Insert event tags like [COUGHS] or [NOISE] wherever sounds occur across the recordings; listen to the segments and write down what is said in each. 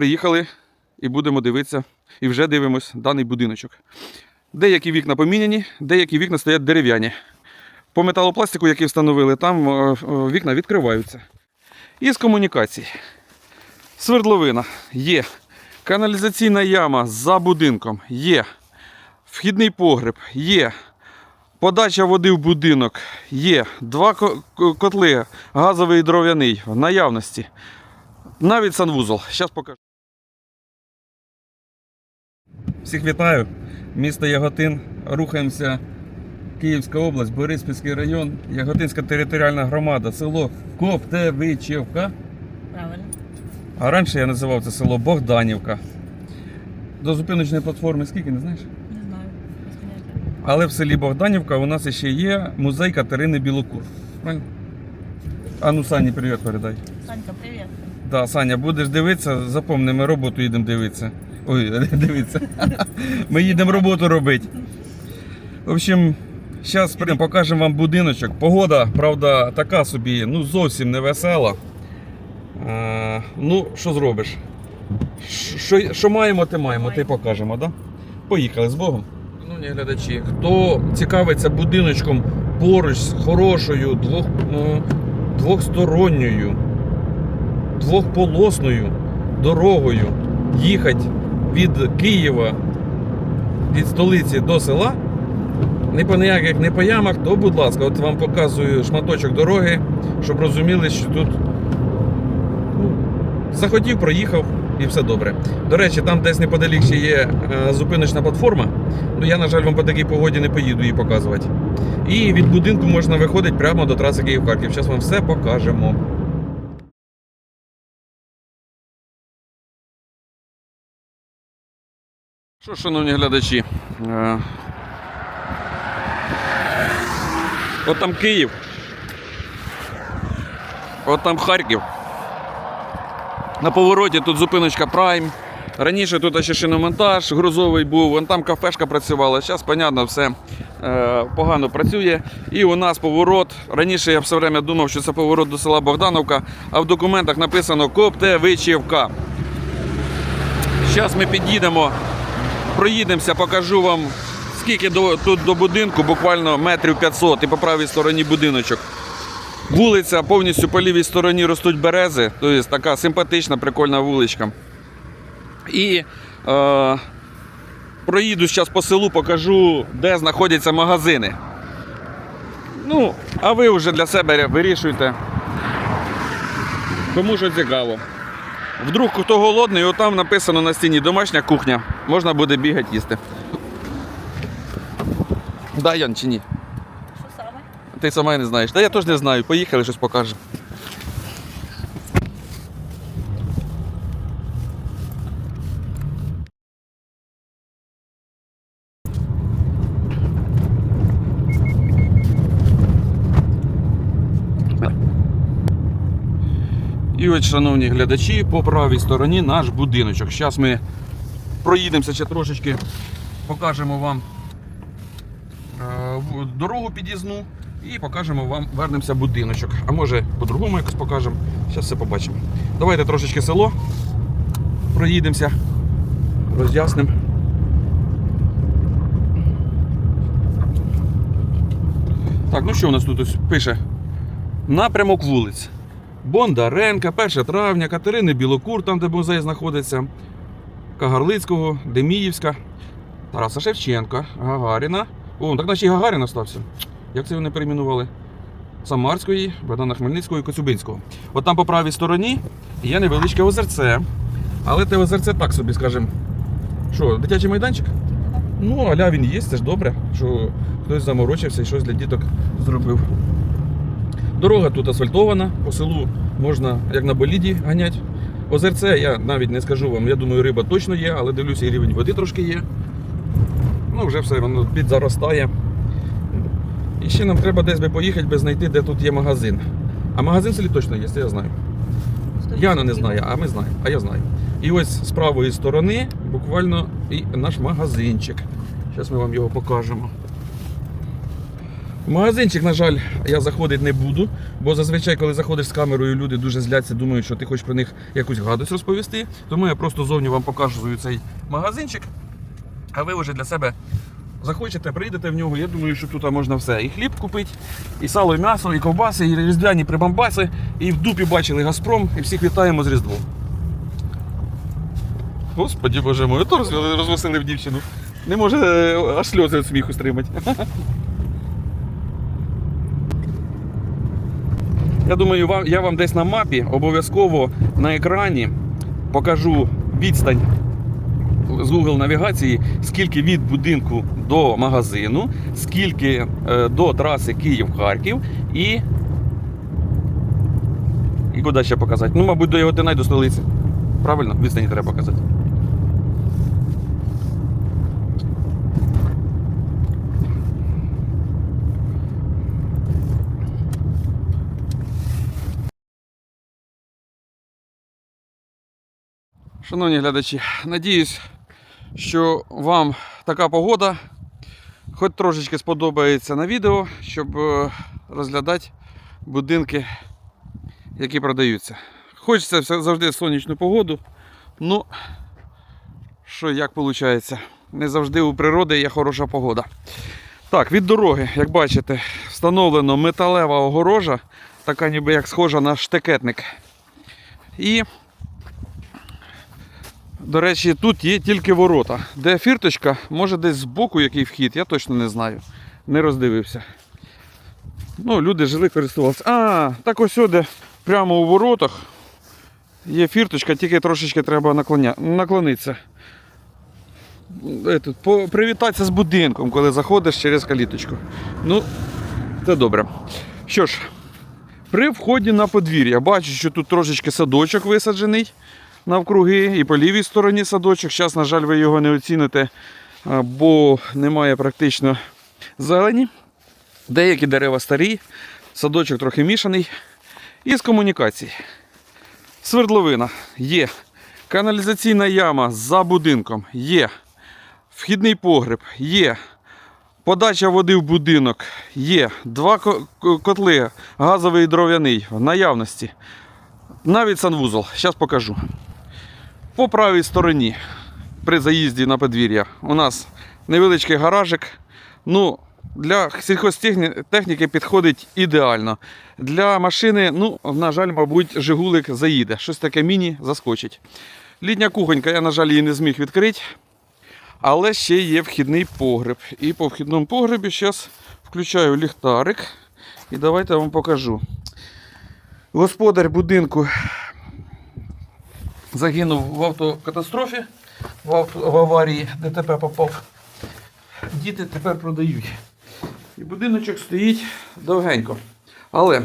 приїхали і будемо дивитися, і вже дивимось даний будиночок. Деякі вікна поміняні, деякі вікна стоять дерев'яні. По металопластику, який встановили, там вікна відкриваються. Із комунікацій. Свердловина є. Каналізаційна яма за будинком є. Вхідний погреб є. Подача води в будинок є. Два ко- ко- котли, газовий і дров'яний в наявності. Навіть санвузол. Зараз покажу. Всіх вітаю. Місто Яготин. Рухаємося. Київська область, Бориспільський район, Яготинська територіальна громада, село Коптевичівка. Правильно. А раніше я називав це село Богданівка. До зупиночної платформи скільки, не знаєш? Не знаю. Але в селі Богданівка у нас ще є музей Катерини Білокур. Правильно? А ну Сані, привіт передай. Санька, привіт. Да, Саня, будеш дивитися, запомни, ми роботу їдемо дивитися. Ой, [LAUGHS] дивитися. Ми їдемо роботу робити. В общем, зараз покажемо вам будиночок. Погода, правда, така собі, ну зовсім не весела. Е, ну, що зробиш? Що, маємо, те маємо, те й покажемо, да? Поїхали з Богом. Шановні глядачі, хто цікавиться будиночком поруч з хорошою двох, е, двохсторонньою двохполосною дорогою їхати від Києва, від столиці до села, не по ніяких, не по ямах, то будь ласка, от вам показую шматочок дороги, щоб розуміли, що тут ну, захотів, проїхав і все добре. До речі, там десь неподалік ще є е, зупиночна платформа. Ну я, на жаль, вам по такій погоді не поїду її показувати. І від будинку можна виходити прямо до траси Київ-Харків. Зараз вам все покажемо. Що, шановні глядачі? е, От там Київ. От там Харків. На повороті тут зупиночка Прайм. Раніше тут ще шиномонтаж грузовий був, вон там кафешка працювала. Зараз, понятно, все е, погано працює. І у нас поворот. Раніше я все время думав, що це поворот до села Богдановка, а в документах написано Коптевичівка. Зараз ми під'їдемо проїдемося, покажу вам, скільки до, тут до будинку, буквально метрів 500 і по правій стороні будиночок. Вулиця повністю по лівій стороні ростуть берези, тобто така симпатична, прикольна вуличка. І е, проїду зараз по селу, покажу, де знаходяться магазини. Ну, а ви вже для себе вирішуйте. Кому що цікаво. Вдруг хто голодний, отам написано на стіні домашня кухня. Можна буде бігати їсти. Да, Ян, чи ні? Що саме? Ти сама не знаєш. Та я теж не знаю. Поїхали, щось покажемо. І шановні глядачі, по правій стороні наш будиночок. Зараз ми проїдемося ще трошечки, покажемо вам е, дорогу під'їзну і покажемо вам, вернемося будиночок. А може по-другому якось покажемо. Зараз все побачимо. Давайте трошечки село проїдемося, роз'яснимо. Так, ну що у нас тут ось пише? Напрямок вулиць. Бондаренка, 1 травня, Катерини Білокур, там де музей знаходиться, Кагарлицького, Деміївська, Тараса Шевченка, Гагаріна. О, так наче і Гагаріна стався. Як це вони перейменували? Самарської, Богдана Хмельницького і Коцюбинського. От там по правій стороні є невеличке озерце. Але те озерце так собі, скажемо. Що, дитячий майданчик? Ну, аля він є, це ж добре, що хтось заморочився і щось для діток зробив. Дорога тут асфальтована, по селу можна як на боліді ганяти. Озерце, я навіть не скажу вам, я думаю, риба точно є, але дивлюся, і рівень води трошки є. Ну, вже все, воно підзаростає. І ще нам треба десь би поїхати, би знайти, де тут є магазин. А магазин в селі точно є, це я знаю. Яна не знає, а ми знаємо, а я знаю. І ось з правої сторони буквально і наш магазинчик. Зараз ми вам його покажемо. В Магазинчик, на жаль, я заходити не буду, бо зазвичай, коли заходиш з камерою, люди дуже зляться, думають, що ти хочеш про них якусь гадость розповісти. Тому я просто зовні вам покажу цей магазинчик. А ви вже для себе захочете, прийдете в нього. Я думаю, що тут можна все. І хліб купити, і сало, і м'ясо, і ковбаси, і різдвяні прибамбаси. І в дупі бачили Газпром, і всіх вітаємо з Різдвом. Господі боже мой, то роз- розвеселив дівчину. Не може е, аж сльози від сміху стримати. [LAUGHS] Я думаю, я вам десь на мапі обов'язково на екрані покажу відстань з Google навігації, скільки від будинку до магазину, скільки е, до траси Київ-Харків і. І куди ще показати? Ну, мабуть, до Яготина й до столиці. Правильно? Відстані треба показати. Шановні глядачі, надіюсь, що вам така погода хоч трошечки сподобається на відео, щоб е, розглядати будинки, які продаються. Хочеться завжди сонячну погоду. Ну, що як виходить? Не завжди у природи є хороша погода. Так, від дороги, як бачите, встановлено металева огорожа, така ніби як схожа на штекетник. І до речі, тут є тільки ворота. Де фірточка, може десь збоку який вхід, я точно не знаю. Не роздивився. Ну, люди жили, користувалися. А, так ось сюди, прямо у воротах. Є фірточка, тільки трошечки треба наклоня... наклонитися. Етот, по- привітатися з будинком, коли заходиш через каліточку. Ну, це добре. Що ж, при вході на подвір'я бачу, що тут трошечки садочок висаджений навкруги і по лівій стороні садочок. Зараз, на жаль, ви його не оціните, бо немає практично зелені. Деякі дерева старі, садочок трохи мішаний. І з комунікацій. Свердловина є. Каналізаційна яма за будинком є. Вхідний погреб є. Подача води в будинок є. Два ко- ко- котли, газовий і дров'яний в наявності. Навіть санвузол. Зараз покажу. По правій стороні при заїзді на подвір'я у нас невеличкий гаражик. Ну, для сільхозтехніки підходить ідеально. Для машини, ну, на жаль, мабуть, Жигулик заїде. Щось таке міні заскочить. Літня кухонька, я, на жаль, її не зміг відкрити. Але ще є вхідний погреб. І по вхідному погребі зараз включаю ліхтарик. І давайте я вам покажу. Господар будинку загинув в автокатастрофі, в, авто, в аварії ДТП попав. Діти тепер продають. І будиночок стоїть довгенько. Але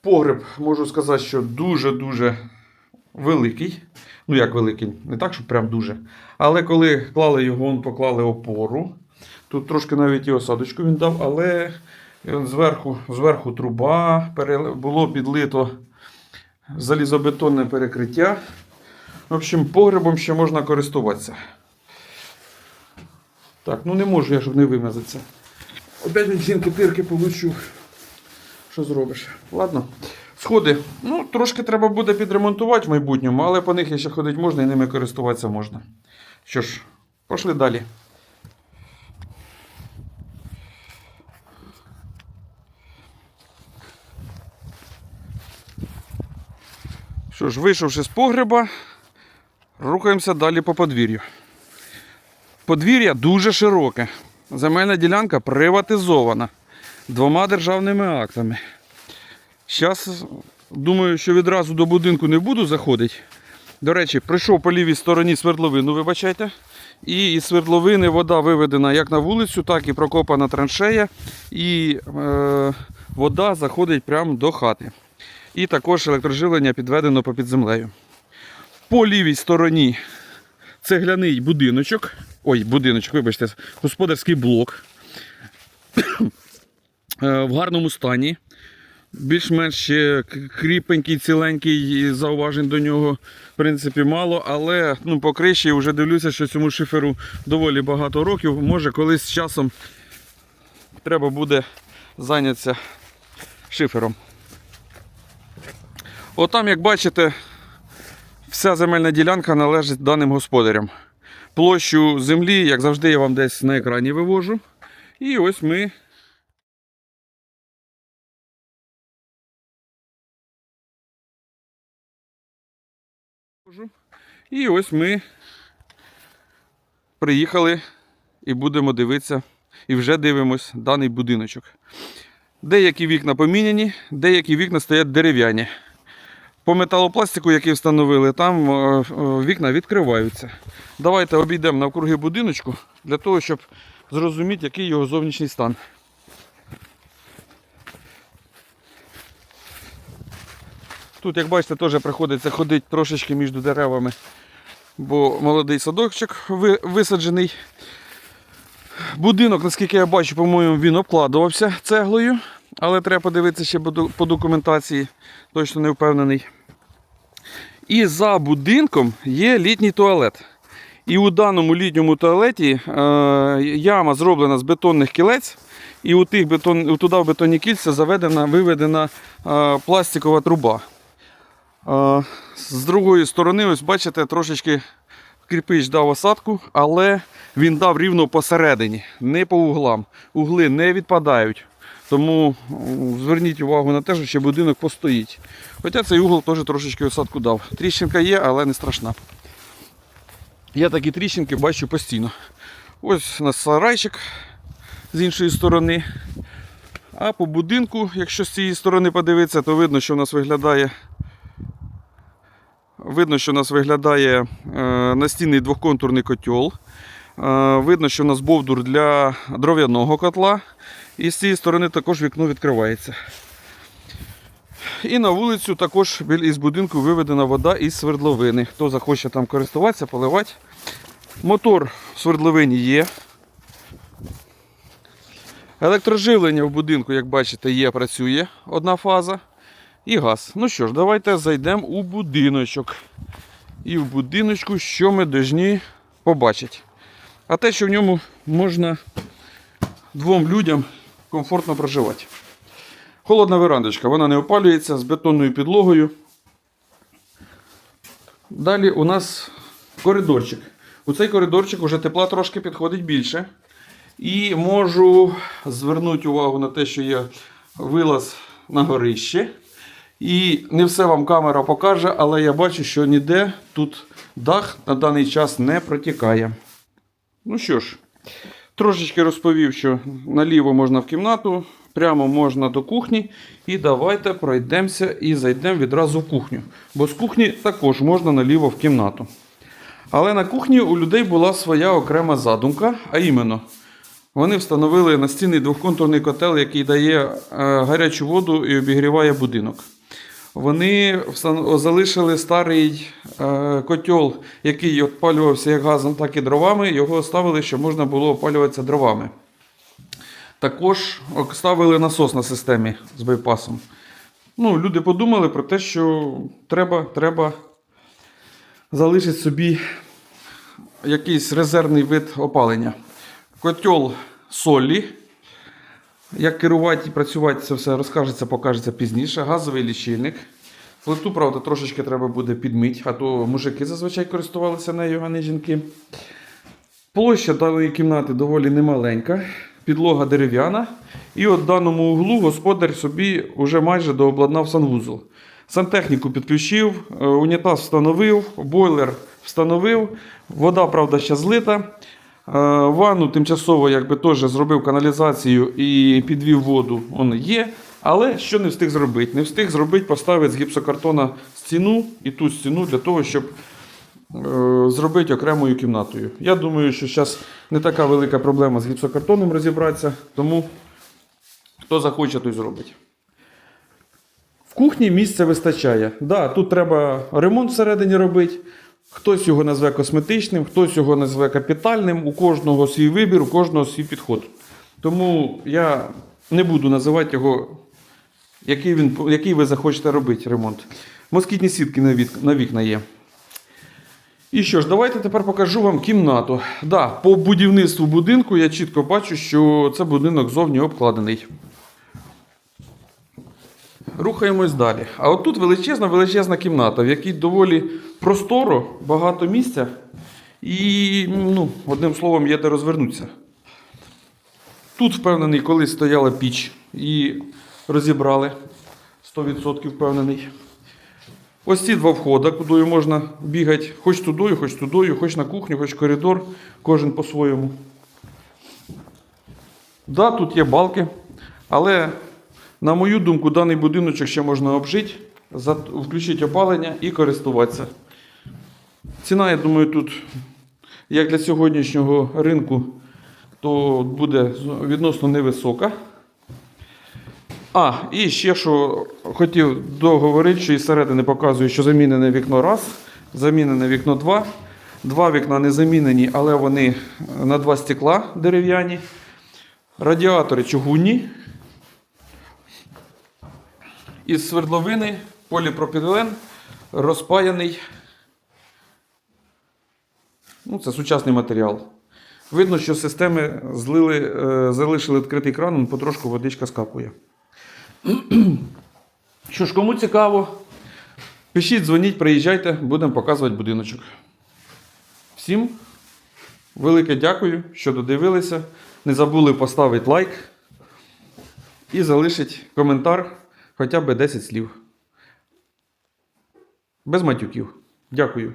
погреб, можу сказати, що дуже-дуже великий. Ну, як великий, не так, що прям дуже. Але коли клали його, поклали опору. Тут трошки навіть і осадочку він дав, але зверху, зверху труба, було підлито залізобетонне перекриття. В общем, погребом ще можна користуватися. Так, ну не можу я, щоб не вимазатися. Опять жінки пірки получу. Що зробиш? Ладно. Сходи. Ну, трошки треба буде підремонтувати в майбутньому, але по них ще ходити можна і ними користуватися можна. Що ж, пішли далі. Що ж, вийшовши з погреба, рухаємося далі по подвір'ю. Подвір'я дуже широке. Земельна ділянка приватизована двома державними актами. Зараз думаю, що відразу до будинку не буду заходити. До речі, прийшов по лівій стороні свердловину, вибачайте. І із свердловини вода виведена як на вулицю, так і прокопана траншея. І е, вода заходить прямо до хати. І також електроживлення підведено попід землею. По лівій стороні цегляний будиночок. Ой, будиночок, вибачте, господарський блок. [COUGHS] Е, в гарному стані. Більш-менш кріпенький, ціленький, зауважень до нього, в принципі, мало, але ну, по криші вже дивлюся, що цьому шиферу доволі багато років. Може, колись з часом треба буде зайнятися шифером. Отам, як бачите, вся земельна ділянка належить даним господарям. Площу землі, як завжди, я вам десь на екрані вивожу. І ось ми. І ось ми приїхали і будемо дивитися, і вже дивимось даний будиночок. Деякі вікна поміняні, деякі вікна стоять дерев'яні. По металопластику, який встановили, там е, е, вікна відкриваються. Давайте обійдемо навкруги будиночку для того, щоб зрозуміти, який його зовнішній стан. Тут, як бачите, теж приходиться ходити трошечки між деревами, бо молодий садочок висаджений. Будинок, наскільки я бачу, по-моєму, він обкладувався цеглою, але треба подивитися ще по документації, точно не впевнений. І за будинком є літній туалет. І у даному літньому туалеті е, яма зроблена з бетонних кілець, і у тих бетон, туди в бетонні кільця заведена, виведена е, пластикова труба. Е, з другої сторони, ось бачите, трошечки кирпич дав осадку, але він дав рівно посередині, не по углам. Угли не відпадають. Тому зверніть увагу на те, що ще будинок постоїть. Хоча цей угол теж трошечки осадку дав. Тріщинка є, але не страшна. Я такі тріщинки бачу постійно. Ось у нас сарайчик з іншої сторони. А по будинку, якщо з цієї сторони подивитися, то видно, що в нас виглядає. Видно, що у нас виглядає е, настінний двохконтурний котел. Е, видно, що у нас бовдур для дров'яного котла. І з цієї сторони також вікно відкривається. І на вулицю також із будинку виведена вода із свердловини. Хто захоче там користуватися, поливати. Мотор в свердловині є. Електроживлення в будинку, як бачите, є, працює одна фаза. І газ. Ну що ж, давайте зайдемо у будиночок. І в будиночку, що ми повинні побачити. А те, що в ньому можна двом людям комфортно проживати. Холодна верандочка, вона не опалюється з бетонною підлогою. Далі у нас коридорчик. У цей коридорчик вже тепла трошки підходить більше. І можу звернути увагу на те, що є вилаз на горище. І не все вам камера покаже, але я бачу, що ніде тут дах на даний час не протікає. Ну що ж, трошечки розповів, що наліво можна в кімнату, прямо можна до кухні. І давайте пройдемося і зайдемо відразу в кухню. Бо з кухні також можна наліво в кімнату. Але на кухні у людей була своя окрема задумка, а іменно. Вони встановили настінний двохконтурний котел, який дає е, гарячу воду і обігріває будинок. Вони залишили старий е, котел, який опалювався як газом, так і дровами. Його оставили, щоб можна було опалюватися дровами. Також ставили насос на системі з байпасом. Ну, люди подумали про те, що треба, треба залишити собі якийсь резервний вид опалення. Котел солі. Як керувати і працювати, це все розкажеться, покажеться пізніше. Газовий лічильник. Плиту, правда, трошечки треба буде підмити, а то мужики зазвичай користувалися нею, а не жінки. Площа даної кімнати доволі немаленька, підлога дерев'яна. І от в даному углу господар собі вже майже дообладнав санвузол. Сантехніку підключив, е, унітаз встановив, бойлер встановив. Вода, правда, ще злита. Е, Ванну тимчасово якби теж зробив каналізацію і підвів воду, воно є. Але що не встиг зробити? Не встиг зробити, поставити з гіпсокартона стіну і ту стіну для того, щоб е, зробити окремою кімнатою. Я думаю, що зараз не така велика проблема з гіпсокартоном розібратися, тому хто захоче, той зробить. В кухні місця вистачає. Да, тут треба ремонт всередині робити. Хтось його назве косметичним, хтось його назве капітальним, у кожного свій вибір, у кожного свій підход. Тому я не буду називати його, який, він, який ви захочете робити ремонт. Москітні сітки на, вікна є. І що ж, давайте тепер покажу вам кімнату. Да, по будівництву будинку я чітко бачу, що це будинок зовні обкладений. Рухаємось далі. А от тут величезна величезна кімната, в якій доволі просторо, багато місця. І, ну, одним словом, є де розвернутися. Тут, впевнений, колись стояла піч і розібрали. 100% впевнений. Ось ці два входи, куди можна бігати хоч тудою, хоч тудою, хоч на кухню, хоч коридор, кожен по-своєму. Да, тут є балки, але, на мою думку, даний будиночок ще можна обжити, включити опалення і користуватися. Ціна, я думаю, тут, як для сьогоднішнього ринку, то буде відносно невисока. А, і ще що хотів договорити, що із середини показую, що замінене вікно раз, замінене вікно два. Два вікна не замінені, але вони на два стекла дерев'яні. Радіатори чугунні. Із свердловини поліпропілен розпаяний. Ну, це сучасний матеріал. Видно, що системи злили, е, залишили відкритий кран, потрошку водичка скапує. [CLEARS THROAT] Що ж, кому цікаво, пишіть, дзвоніть, приїжджайте, будемо показувати будиночок. Всім велике дякую, що додивилися. Не забули поставити лайк і залишити коментар хоча б 10 слів. Без матюків. Дякую.